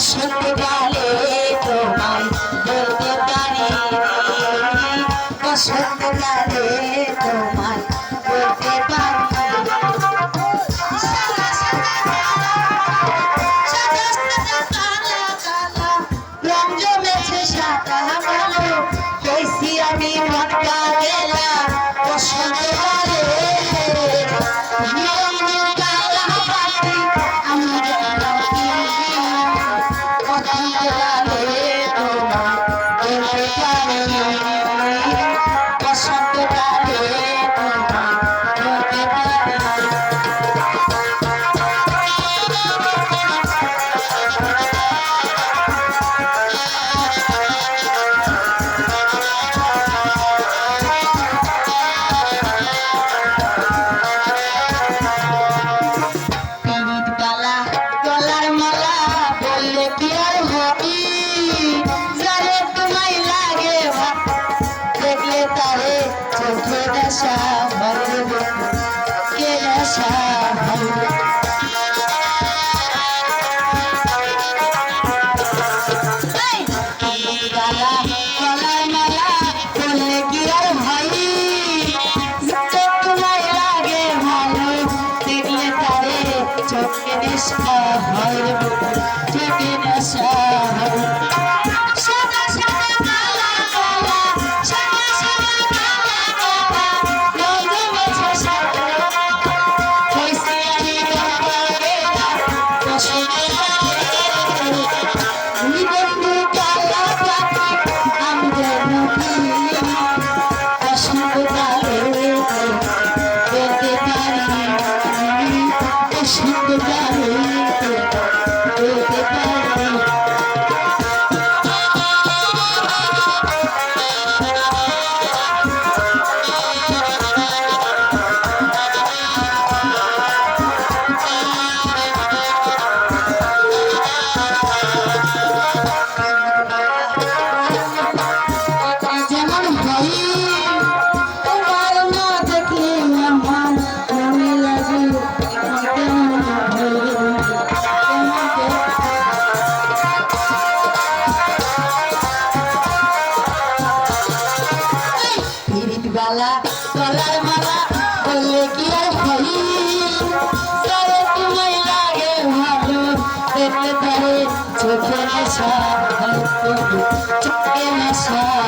শুনতে গেলে তোমায় বলতে পারি শুনতে গেলে তোমায় বলতে পারি Hallelujah. ভাই চোখে নেশা চোখে নেশা